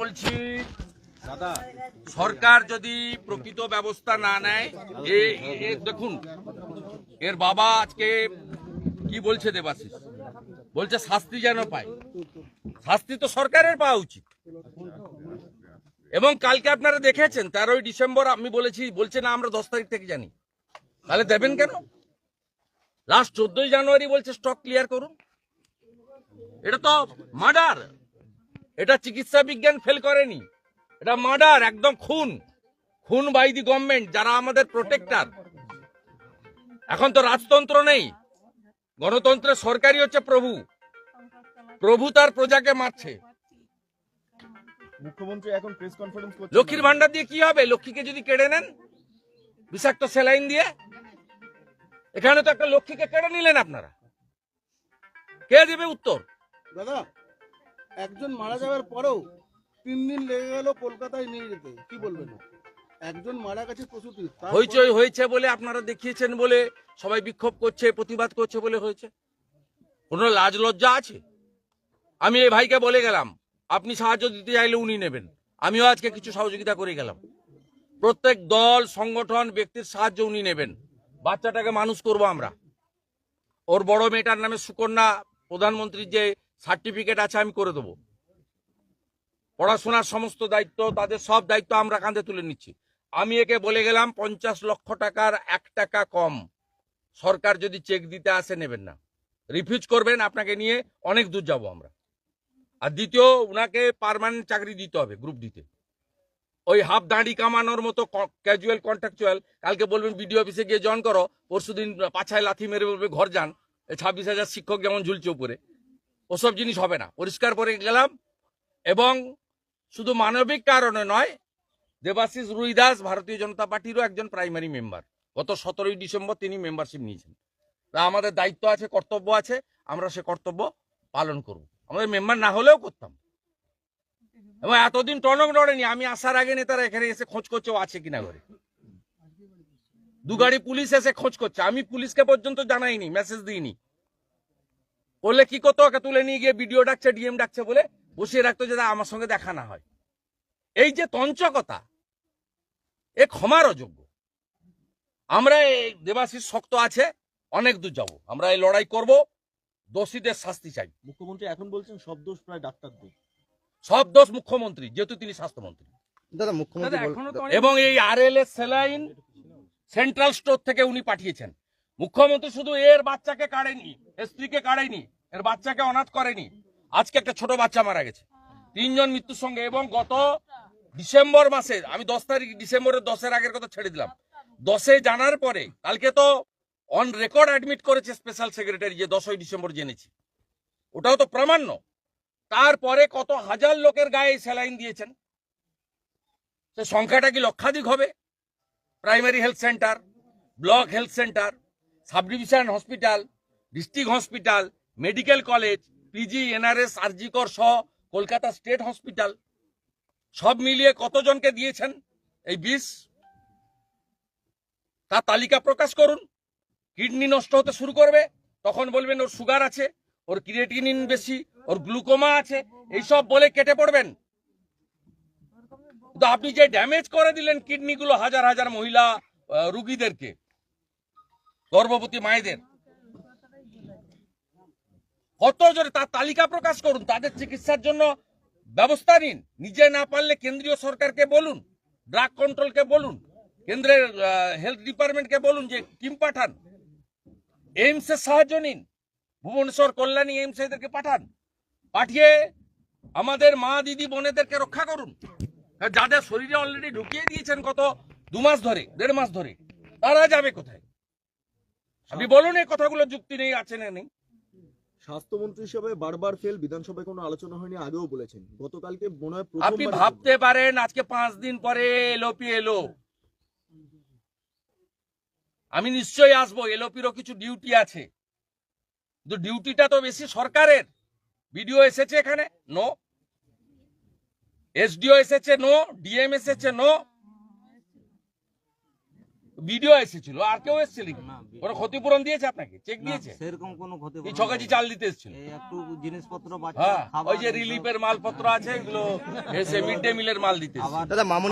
বলছি, সরকার যদি প্রকৃত ব্যবস্থা না নেয় দেখুন, এর বাবা আজকে কি বলছে দেবাশিস? বলছে শাস্তি যেন পায়। শাস্তি তো সরকারের পাওয়া উচিত। এবং কালকে আপনারা দেখেছেন, তেরোই ডিসেম্বর আমি বলেছি, বলছে না, আমরা দশ তারিখ থেকে জানি। তাহলে দেবেন কেন? লাস্ট চোদ্দই জানুয়ারি বলছে স্টক ক্লিয়ার করুন। এটা তো মার্ডার এটা চিকিৎসা বিজ্ঞান ফেল করেনি। এটা মার্ডার একদম খুন। খুন বাই দি গভর্নমেন্ট যারা আমাদের প্রোটেক্টার এখন তো রাজতন্ত্র নেই। গণতন্ত্রের সরকারই হচ্ছে প্রভু। প্রভু তার প্রজাকে মারছে। মুখ্যমন্ত্রী এখন প্রেস কনফারেন্স করছেন লক্ষ্মীর ভান্ডার দিয়ে কি হবে? লক্ষ্মীকে যদি কেড়ে নেন? বিষাক্ত স্যালাইন দিয়ে? এখানে তো একটা লক্ষ্মীকে কেড়ে নিলেন আপনারা। কে দেবে উত্তর? দাদা একজন মারা যাওয়ার পরেও তিন দিন লেগে গেল কলকাতায় নিয়ে যেতে। কি বলবেন? একজন মারা গেছে প্রসূতি হইচই হয়েছে বলে আপনারা দেখিয়েছেন বলে সবাই বিক্ষোভ করছে, প্রতিবাদ করছে বলে হয়েছে। কোনো লাজ লজ্জা আছে? আমি এই ভাইকে বলে গেলাম, আপনি সাহায্য দিতে চাইলে উনি নেবেন। আমিও আজকে কিছু সহযোগিতা করে গেলাম। প্রত্যেক দল, সংগঠন, ব্যক্তির সাহায্য উনি নেবেন। বাচ্চাটাকে মানুষ করব আমরা। ওর বড় মেয়েটার নামে সুকন্যা, প্রধানমন্ত্রীর যে সার্টিফিকেট আছে, আমি করে দেবো। পড়াশোনার সমস্ত দায়িত্ব, তাদের সব দায়িত্ব আমরা কাঁধে তুলে নিচ্ছি। আমি একে বলে গেলাম, পঞ্চাশ লক্ষ টাকার এক টাকা কম। সরকার যদি চেক দিতে আসে, নেবেন না। রিফিউজ করবেন, আপনাকে নিয়ে অনেক দূর যাব আমরা। আর দ্বিতীয়, উনাকে পার্মানেন্ট চাকরি দিতে হবে গ্রুপ দিতে ওই হাফ দাঁড়ি কামানোর মতো ক্যাজুয়াল কন্ট্রাকচুয়াল কালকে বলবেন বিডিও অফিসে গিয়ে জয়েন করো পরশু দিন পাছায় লাথি মেরে বলবে, ঘর যান। ছাব্বিশ হাজার শিক্ষক যেমন ঝুলছে উপরে। ওসব জিনিস হবে না। পরিষ্কার করে গেলাম এবং শুধু মানবিক কারণে নয়, দেবাশিস রুইদাস ভারতীয় জনতা পার্টিরও একজন প্রাইমারি মেম্বার গত সতেরোই ডিসেম্বর তিনি মেম্বারশিপ নিয়েছেন। তা আমাদের দায়িত্ব আছে, কর্তব্য আছে, আমরা সে কর্তব্য পালন করব। আমাদের মেম্বার না হলেও করতাম। এবং এতদিন টনক নড়েনি, আমি আসার আগে নেতারা এখানে এসে খোঁজ করছে ও আছে কিনা ঘরে। দু গাড়ি পুলিশ এসে খোঁজ করছে। আমি পুলিশকে পর্যন্ত জানাইনি মেসেজ দিইনি। বললে কি করতো? ওকে তুলে নিয়ে গিয়ে বিডিও ডাকছে ডিএম ডাকছে বলে বসিয়ে রাখতো যাতে আমার সঙ্গে দেখা না হয়। এই যে তঞ্চকতা এ ক্ষমার অযোগ্য। আমরা এই দেবাশিস শক্ত আছে অনেক দূর যাব। আমরা এই লড়াই করব দোষীদের শাস্তি চাই। মুখ্যমন্ত্রী এখন বলছেন সব দোষ প্রায় ডাক্তারদের সব দোষ মুখ্যমন্ত্রী যেহেতু তিনি স্বাস্থ্যমন্ত্রী। দাদা মুখ্যমন্ত্রী এবং এই R L S saline central store থেকে উনি পাঠিয়েছেন। মুখ্যমন্ত্রী শুধু এর বাচ্চাকে কাড়েনি, এর স্ত্রীকে কাড়েনি, এর বাচ্চাকে অনাথ করেনি। আজকে একটা ছোট বাচ্চা মারা গেছে। তিনজন মৃত্যুর সঙ্গে এবং গত ডিসেম্বর মাসে, আমি দশ তারিখ ডিসেম্বরের দশের আগের কথা ছেড়ে দিলাম। দশে জানার পরে, কালকে তো অন রেকর্ড অ্যাডমিট করেছে স্পেশাল সেক্রেটারি যে দশই ডিসেম্বর জেনেছি। ওটাও তো প্রামাণ্য। তারপরে কত হাজার লোকের গায়ে স্যালাইন দিয়েছেন। সে সংখ্যাটা কি লক্ষাধিক হবে? Primary health centre block health centre sub division hospital, district hospital, medical college PG NRS RG Kar সহ কলকাতা স্টেট হসপিটাল। সব মিলিয়ে কতজনকে দিয়েছেন এই বিষ? তার তালিকা প্রকাশ করুন। কিডনি নষ্ট হতে শুরু করবে, তখন বলবেন ওর সুগার আছে, ওর ক্রিয়েটিনিন বেশি, ওর গ্লুকোমা আছে, এইসব বলে কেটে পড়বেন। আপনি যে ড্যামেজ করে দিলেন কিডনিগুলো হাজার হাজার মহিলা রুগীদেরকে গর্ভবতী মায়েদের। কত জোরে তার তালিকা প্রকাশ করুন, তাদের চিকিৎসার জন্য ব্যবস্থা নিন। নিজে না পারলে কেন্দ্রীয় সরকারকে বলুন ড্রাগ কন্ট্রোলকে বলুন, কেন্দ্রের হেলথ ডিপার্টমেন্টকে বলুন যে টিম পাঠান। এইমসের সাহায্য নিন। ভুবনেশ্বর কল্যাণী এইমস এদেরকে পাঠান। পাঠিয়ে আমাদের মা, দিদি, বোনেদেরকে রক্ষা করুন। যাদের শরীরে অলরেডি ঢুকিয়ে দিয়েছেন কত দু মাস ধরে, দেড় মাস ধরে, তারা যাবে কোথায়? আপনি বলুন এই কথাগুলো যুক্তি নেই আছে না নেই। স্বাস্থ্যমন্ত্রী হিসেবে বারবার ফেল বিধানসভায় কোনো আলোচনা হয়নি আগেও বলেছেন। গতকালকে মনে হয় আপনি ভাবতে পারেন আজকে পাঁচ দিন পরে এলোপি এলো। আমি নিশ্চয়ই আসব এলোপিরও কিছু ডিউটি আছে। কিন্তু ডিউটিটা তো বেশি সরকারের। বিডিও এসেছে এখানে নো। এসডিও এসেছে নো। ডিএম এসেছে নো। ভিডিও এসেছিল আর কেউ এসেছিল না, ওরা ক্ষতিপূরণ দিয়েছে আপনাকে? চেক দিয়েছে? সেরকম কোনো ক্ষতি এই ছ কেজি চাল দিতে এসেছিল। একটু জিনিসপত্র বাচ্চা হ্যাঁ ওই যে রিলিফের মালপত্র আছে এগুলো এসে মিড ডে মিলের মাল দিতে। দাদা মামুন